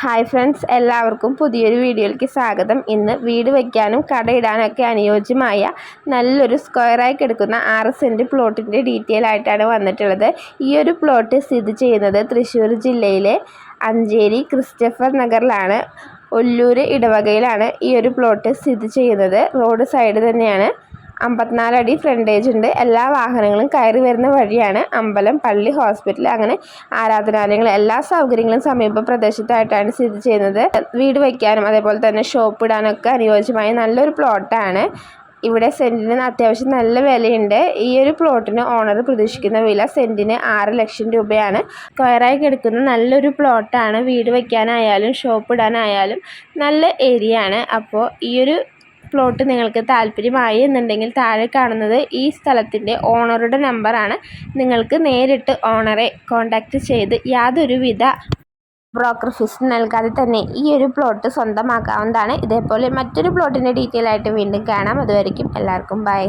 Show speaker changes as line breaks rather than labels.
Hi friends എല്ലാവർക്കും പുതിയൊരു വീഡിയോയിലേക്ക് സ്വാഗതം. ഇന്ന് വീട് വയ്ക്കാനും കടയിടാനൊക്കെ അനുയോജ്യമായ നല്ലൊരു സ്ക്വയറായി കിടക്കുന്ന ആറ് സെന്റ് പ്ലോട്ടിന്റെ ഡീറ്റെയിൽ ആയിട്ടാണ് വന്നിട്ടുള്ളത്. ഈ ഒരു പ്ലോട്ട് സ്ഥിതി ചെയ്യുന്നത് തൃശ്ശൂർ ജില്ലയിലെ അഞ്ചേരി ക്രിസ്റ്റഫർ നഗറിലാണ്. ഒല്ലൂർ ഇടവകയിലാണ് ഈ ഒരു പ്ലോട്ട് സ്ഥിതി ചെയ്യുന്നത്. റോഡ് സൈഡ് തന്നെയാണ്. അമ്പത്തിനാല് അടി ഫ്രണ്ടേജ് ഉണ്ട്. എല്ലാ വാഹനങ്ങളും കയറി വരുന്ന വഴിയാണ് അമ്പലം പള്ളി ഹോസ്പിറ്റൽ അങ്ങനെ ആരാധനാലയങ്ങൾ. എല്ലാ സൗകര്യങ്ങളും സമീപ പ്രദേശത്തായിട്ടാണ് സ്ഥിതി ചെയ്യുന്നത്. വീട് വയ്ക്കാനും അതേപോലെ തന്നെ ഷോപ്പ് ഇടാനൊക്കെ അനുയോജ്യമായ നല്ലൊരു പ്ലോട്ടാണ് ഇവിടെ സെന്റിന് അത്യാവശ്യം നല്ല വിലയുണ്ട്. ഈ ഒരു പ്ലോട്ടിന് ഓണർ പ്രതീക്ഷിക്കുന്ന വില സെന്റിന് ആറ് ലക്ഷം രൂപയാണ്. സ്ക്വയറായി കിടക്കുന്ന നല്ലൊരു പ്ലോട്ടാണ് വീട് വയ്ക്കാനായാലും ഷോപ്പ് ഇടാനായാലും നല്ല ഏരിയ ആണ്. അപ്പോൾ ഈ ഒരു പ്ലോട്ട് നിങ്ങൾക്ക് താല്പര്യമായി എന്നുണ്ടെങ്കിൽ താഴെ കാണുന്നത് ഈ സ്ഥലത്തിന്റെ ഓണറുടെ നമ്പറാണ് നിങ്ങൾക്ക് നേരിട്ട് ഓണറെ കോൺടാക്റ്റ് ചെയ്ത് യാതൊരുവിധ ബ്രോക്കർ ഫീസ് നൽകാതെ തന്നെ ഈ ഒരു പ്ലോട്ട് സ്വന്തമാക്കാവുന്നതാണ്. ഇതേപോലെ മറ്റൊരു പ്ലോട്ടിന്റെ ഡീറ്റെയിൽ ആയിട്ട് വീണ്ടും കാണാം. അതുവരെയും എല്ലാവർക്കും ബൈ